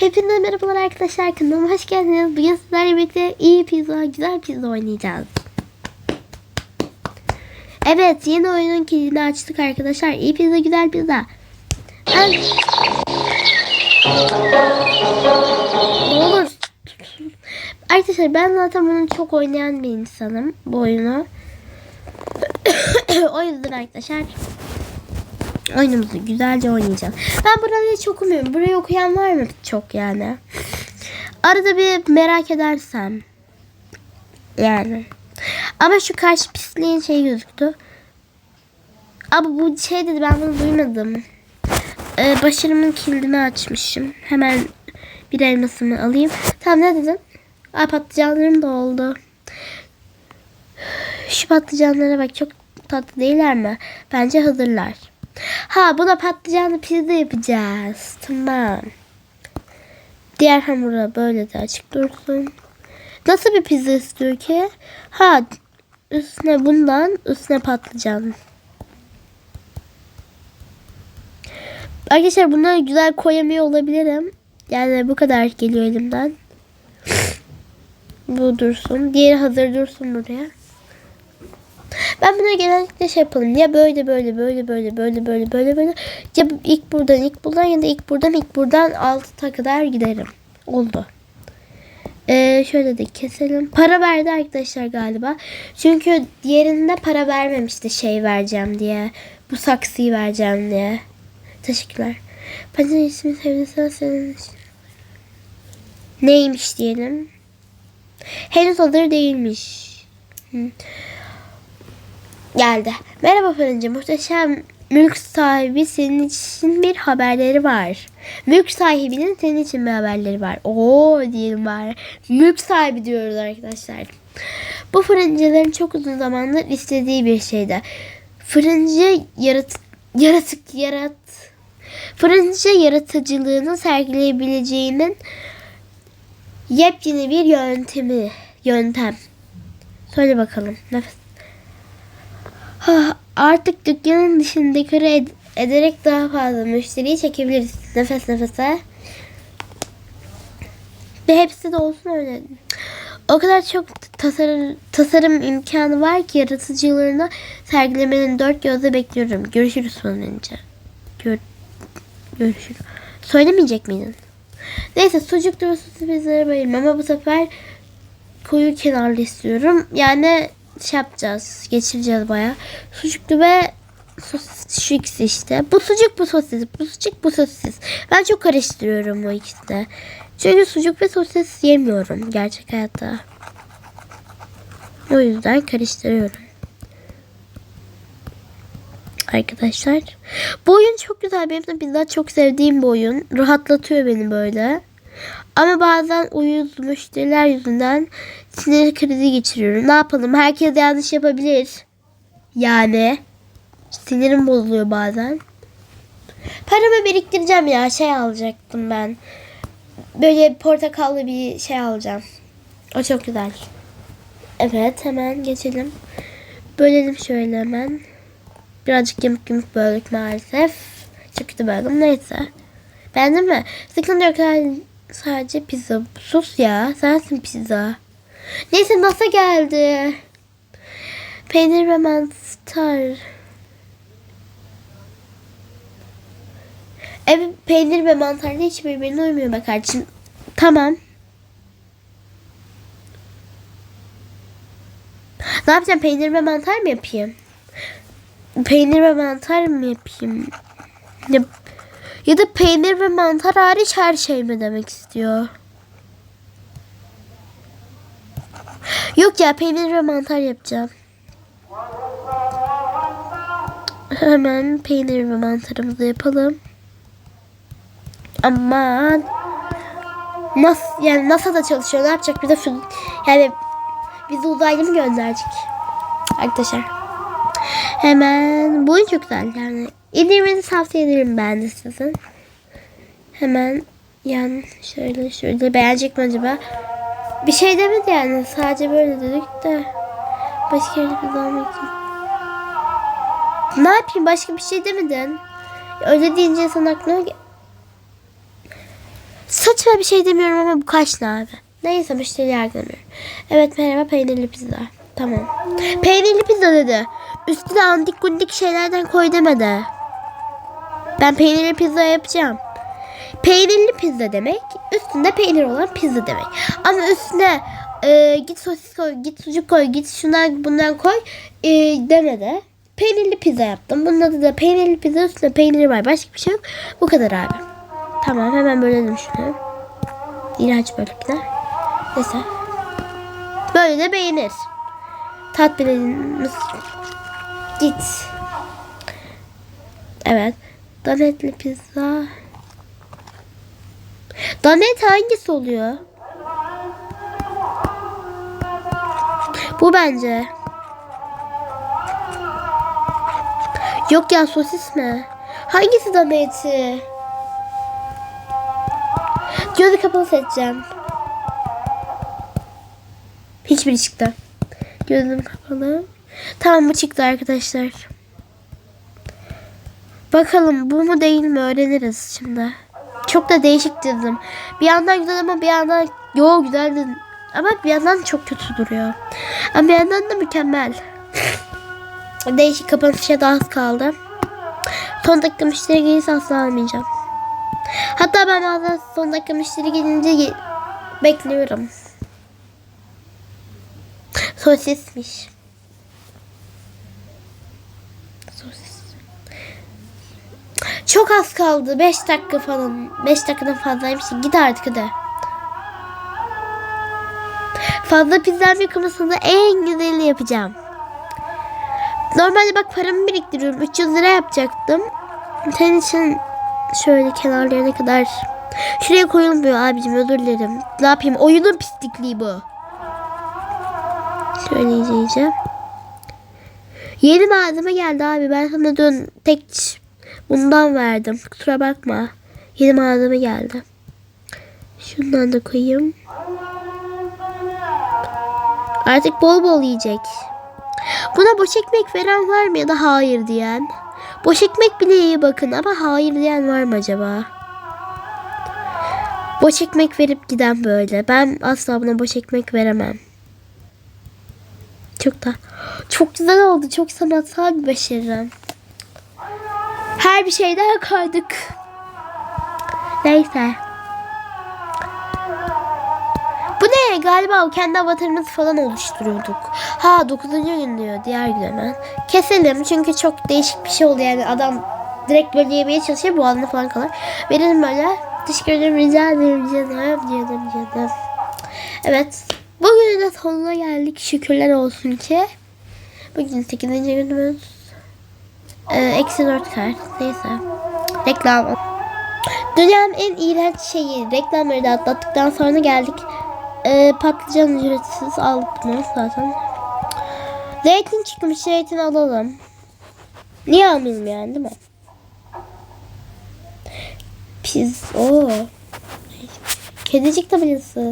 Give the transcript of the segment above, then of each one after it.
Hepinize merhabalar arkadaşlar kanalıma hoş geldiniz. Bugün sizlerle birlikte iyi pizza, güzel pizza oynayacağız. Evet yeni oyunun kilidini açtık arkadaşlar. İyi pizza, güzel pizza. Ne olur. Arkadaşlar ben zaten bunu çok oynayan bir insanım bu oyunu. o yüzden arkadaşlar oyunumuzu güzelce oynayacağız. Ben buraları hiç okumuyorum. Burayı okuyan var mı çok yani? Arada bir merak edersem. Yani. Ama şu karşı pisliğin şey gözüktü. Ama bu şey dedi ben bunu duymadım. Ee, başarımın kilidini açmışım. Hemen bir elmasımı alayım. Tamam ne dedin? Aa patlıcanlarım da oldu. Şu patlıcanlara bak çok tatlı değiller mi? Bence hazırlar. Ha buna patlıcanlı pizza yapacağız. Tamam. Diğer hamura böyle de açık dursun. Nasıl bir pizza istiyor ki? Ha üstüne bundan üstüne patlıcan. Arkadaşlar bunları güzel koyamıyor olabilirim. Yani bu kadar geliyor elimden. Bu dursun. Diğeri hazır dursun buraya. Ben bunu genellikle şey yapalım. Ya böyle böyle böyle böyle böyle böyle böyle böyle. Ya ilk buradan ilk buradan ya da ilk buradan ilk buradan alta kadar giderim. Oldu. Ee, şöyle de keselim. Para verdi arkadaşlar galiba. Çünkü diğerinde para vermemişti şey vereceğim diye. Bu saksıyı vereceğim diye. Teşekkürler. Bence ismi sevdiysen senin için. Neymiş diyelim. Henüz hazır değilmiş. Hı. Geldi. Merhaba fırıncı. Muhteşem mülk sahibi senin için bir haberleri var. Mülk sahibinin senin için bir haberleri var. Oo diyelim bari. Mülk sahibi diyoruz arkadaşlar. Bu fırıncıların çok uzun zamandır istediği bir şeydi. Fırıncı yarat yaratık yarat fırıncı yaratıcılığını sergileyebileceğinin yepyeni bir yöntemi yöntem. Söyle bakalım. Nefes. Artık dükkanın dışını dekore ed- ederek daha fazla müşteriyi çekebiliriz. Nefes nefese. Ve hepsi de olsun öyle. O kadar çok tasarım, tasarım imkanı var ki yaratıcılığını sergilemenin dört gözle bekliyorum. Görüşürüz sonunca. Gör, görüşürüz. Söylemeyecek miydin? Neyse sucuk dürüstü bizlere bayılmam ama bu sefer koyu kenarlı istiyorum. Yani şey yapacağız. Geçireceğiz baya. Sucuklu ve sosis işte. Bu sucuk bu sosis. Bu sucuk bu sosis. Ben çok karıştırıyorum bu ikisini. Çünkü sucuk ve sosis yemiyorum gerçek hayatta. O yüzden karıştırıyorum. Arkadaşlar. Bu oyun çok güzel. Benim de bizzat çok sevdiğim bir oyun. Rahatlatıyor beni böyle. Ama bazen uyuz müşteriler yüzünden sinir krizi geçiriyorum. Ne yapalım? Herkes yanlış yapabilir. Yani sinirim bozuluyor bazen. Paramı biriktireceğim ya. Şey alacaktım ben. Böyle portakallı bir şey alacağım. O çok güzel. Evet hemen geçelim. Bölelim şöyle hemen. Birazcık yamuk yamuk böldük maalesef. Çok kötü böldüm. Neyse. Beğendin mi? Sıkıntı yok. Sadece pizza. Sus ya. Sensin pizza. Neyse nasıl geldi? Peynir ve mantar. Evet peynir ve mantar hiç birbirine uymuyor be kardeşim. Tamam. Ne yapacağım? Peynir ve mantar mı yapayım? Peynir ve mantar mı yapayım? Ya, ya da peynir ve mantar hariç her şey mi demek istiyor? Yok ya peynir ve mantar yapacağım. Hemen peynir ve mantarımızı yapalım. Aman. Nasıl yani NASA da çalışıyor. Ne yapacak? Şu yani bizi uzaylı mı gönderecek? Arkadaşlar. Hemen bu güzel yani. İndirmenizi tavsiye ederim ben sizin. Hemen yan şöyle şöyle beğenecek mi acaba? Bir şey demedi yani. Sadece böyle dedik de. Başka bir zaman için. Ne yapayım? Başka bir şey demedin. Öyle deyince insan aklına... Saçma bir şey demiyorum ama bu kaç ne abi? Neyse müşteri yargılamıyorum. Evet merhaba peynirli pizza. Tamam. Peynirli pizza dedi. Üstüne andik gundik şeylerden koy demedi. Ben peynirli pizza yapacağım. Peynirli pizza demek üstünde peynir olan pizza demek. Ama üstüne e, git sosis koy, git sucuk koy, git şundan bundan koy e, demedi. Peynirli pizza yaptım. Bunun adı da peynirli pizza üstünde peynir var. Başka bir şey yok. Bu kadar abi. Tamam hemen bölelim şunu. İğrenç bölükler. Neyse. Böyle de beğenir. Tat bilenimiz git. Evet. Donetli pizza. Donet hangisi oluyor? Bu bence. Yok ya sosis mi? Hangisi doneti? Gözü kapalı seçeceğim. Hiçbiri çıktı. Gözüm kapalı. Tamam bu çıktı arkadaşlar. Bakalım bu mu değil mi öğreniriz şimdi. Çok da değişik dedim. Bir yandan güzel ama bir yandan yo güzel dedim. Ama bir yandan çok kötü duruyor. Ama bir yandan da mükemmel. Değişik kapanışa daha az kaldı. Son dakika müşteri gelirse asla almayacağım. Hatta ben bazen son dakika müşteri gelince ge- bekliyorum. Sosismiş. Sosis. Çok az kaldı. 5 dakika falan. 5 dakikadan fazlaymış. Git artık hadi. Fazla pizzam yıkamasında en güzelini yapacağım. Normalde bak paramı biriktiriyorum. 300 lira yapacaktım. Senin için şöyle kenarlarına kadar şuraya koyulmuyor abicim özür dilerim. Ne yapayım oyunun pislikliği bu. Şöyle iyice. Yeni malzeme geldi abi. Ben sana dün tek bundan verdim. Kusura bakma. Yeni malzeme geldi. Şundan da koyayım. Artık bol bol yiyecek. Buna boş ekmek veren var mı ya da hayır diyen? Boş ekmek bile iyi bakın ama hayır diyen var mı acaba? Boş ekmek verip giden böyle. Ben asla buna boş ekmek veremem. Çok da çok güzel oldu. Çok sanatsal bir başarı. Her bir şeyden kaydık. Neyse. Bu ne? Galiba kendi avatarımızı falan oluşturuyorduk. Ha 9. gün diyor. Diğer gün hemen. Keselim çünkü çok değişik bir şey oldu yani adam direkt böyle yemeye çalışıyor boğazına falan kalır. Verelim böyle. Teşekkür ederim rica ederim canım canım canım. Evet. Bugün de sonuna geldik. Şükürler olsun ki. Bugün 8. günümüz. Ee, eksi 4 kart. Neyse. Reklam. Dünyanın en iğrenç şeyi. Reklamları da atlattıktan sonra geldik. Ee, patlıcan ücretsiz aldık bunu zaten. Zeytin çıkmış. Zeytin alalım. Niye almayayım yani değil mi? Piz. Oo. Kedicik tabelası.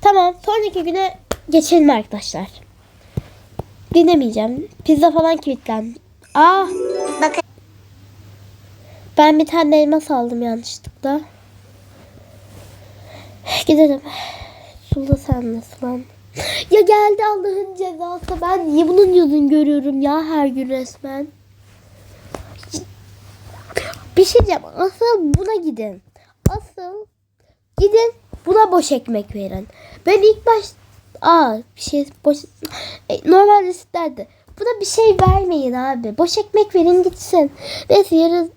Tamam. Sonraki güne geçelim arkadaşlar. Dinlemeyeceğim. Pizza falan kilitlendi. Aa. Bakın Ben bir tane elmas aldım yanlışlıkla. Gidelim. Sula sen nasıl lan? Ya geldi Allah'ın cezası. Ben niye bunun yüzünü görüyorum ya her gün resmen. Bir şey diyeceğim. Asıl buna gidin. Asıl gidin buna boş ekmek verin. Ben ilk baş... Aa bir şey boş... E, normal listelerde. Buna bir şey vermeyin abi. Boş ekmek verin gitsin. Neyse yarı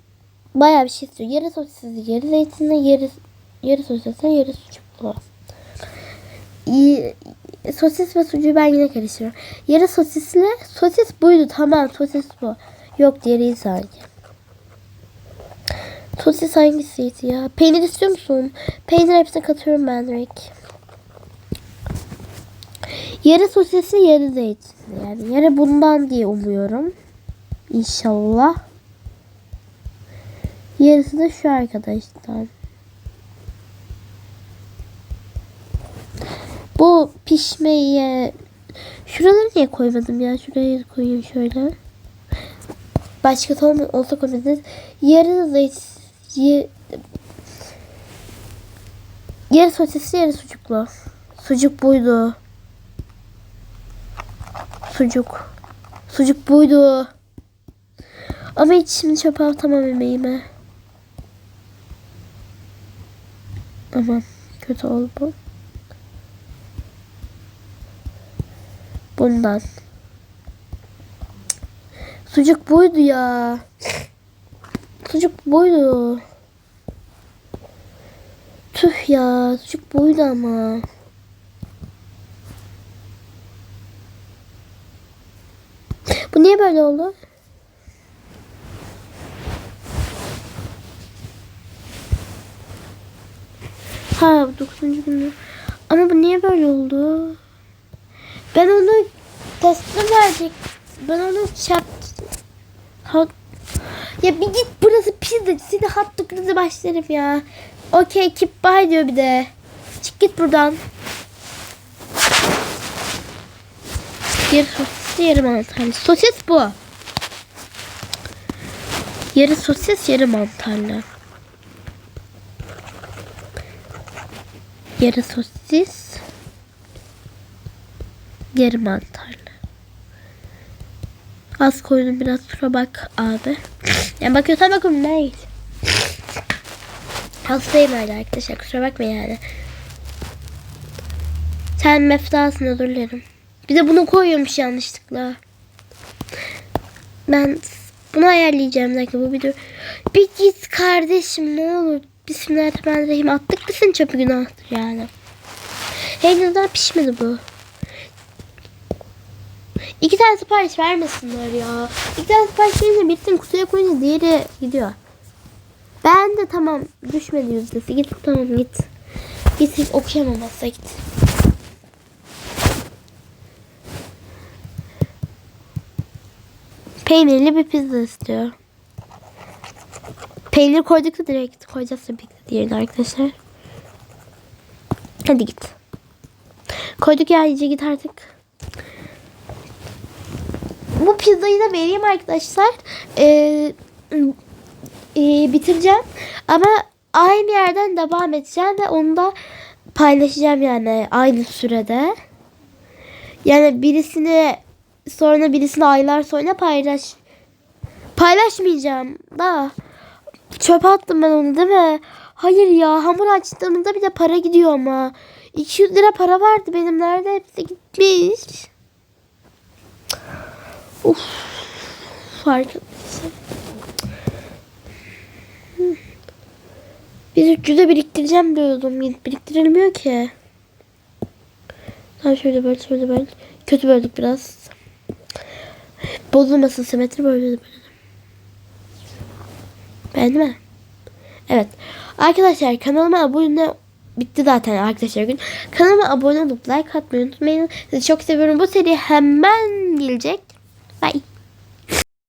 bayağı bir şey istiyor. Yarı sosisli, yarı zeytinli, yarı, yarı sosisli, yarı sucuklu. İyi, sosis ve sucuğu ben yine karıştırıyorum. Yarı sosisli, sosis buydu tamam sosis bu. Yok diğeri sanki. Sosis hangisiydi ya? Peynir istiyor musun? Peynir hepsine katıyorum ben direkt. Yarı sosisli yarı zeytinli yani. Yarı bundan diye umuyorum. İnşallah. Yarısı da şu arkadaşlar. Bu pişmeye şuraları niye koymadım ya? Şuraya koyayım şöyle. Başka olma, olsa koyabiliriz. Yarı zeyt, ye, yarı sosisli yarı sucuklu. Sucuk buydu. Sucuk. Sucuk buydu. Ama hiç şimdi çöpe atamam yemeğimi. Aman kötü oldu bu. Bundan. Sucuk buydu ya. Sucuk buydu. Tüh ya. Sucuk buydu ama. Bu niye böyle oldu? Ha 9. günü. Ama bu niye böyle oldu? Ben onu teslim verecek. Ben onu çarp... Hot... Ya bir git burası pizza. Seni hot dog'ınızı başlarım ya. Okey keep bye diyor bir de. Çık git buradan. Sosis yarı mantarlı. Sosis bu. Yarı sosis yarı mantarlı. Yarı sosis. Yarı mantarlı. Az koydum biraz kusura bak abi. Yani bakıyorsan bakın değil. Hastayım hala arkadaşlar kusura bakmayın yani. Sen meftasın özür dilerim. Bir de bunu koyuyormuş yanlışlıkla. Ben bunu ayarlayacağım. Dakika bu video. Bir git kardeşim ne olur. Bismillahirrahmanirrahim. Attık mısın çöpü günahtır yani. Henüz daha pişmedi bu. İki tane sipariş vermesinler ya. İki tane sipariş verince birisini kutuya koyunca diğeri gidiyor. Ben de tamam düşmedi yüzdesi. Git tamam. Git git okuyamamazsa git. Peynirli bir pizza istiyor. Peynir koyduk da direkt koyacağız tabii ki diğerini arkadaşlar. Hadi git. Koyduk ya iyice git artık. Bu pizzayı da vereyim arkadaşlar. Ee, e, bitireceğim. Ama aynı yerden devam edeceğim ve onu da paylaşacağım yani aynı sürede. Yani birisini sonra birisini aylar sonra paylaş paylaşmayacağım da çöpe attım ben onu değil mi? Hayır ya hamur açtığımda bir de para gidiyor ama. 200 lira para vardı benim nerede hepsi gitmiş. Uf. Arkadaşlar. Biz 300'e biriktireceğim diyordum. Biriktirilmiyor ki. Tamam şöyle böyle şöyle böyle. Kötü böldük biraz. Bozulmasın simetri böyle de. Beğendi mi? Evet. Arkadaşlar kanalıma abone bitti zaten arkadaşlar gün. Kanalıma abone olup like atmayı unutmayın. Sizi çok seviyorum. Bu seri hemen gelecek. Bye.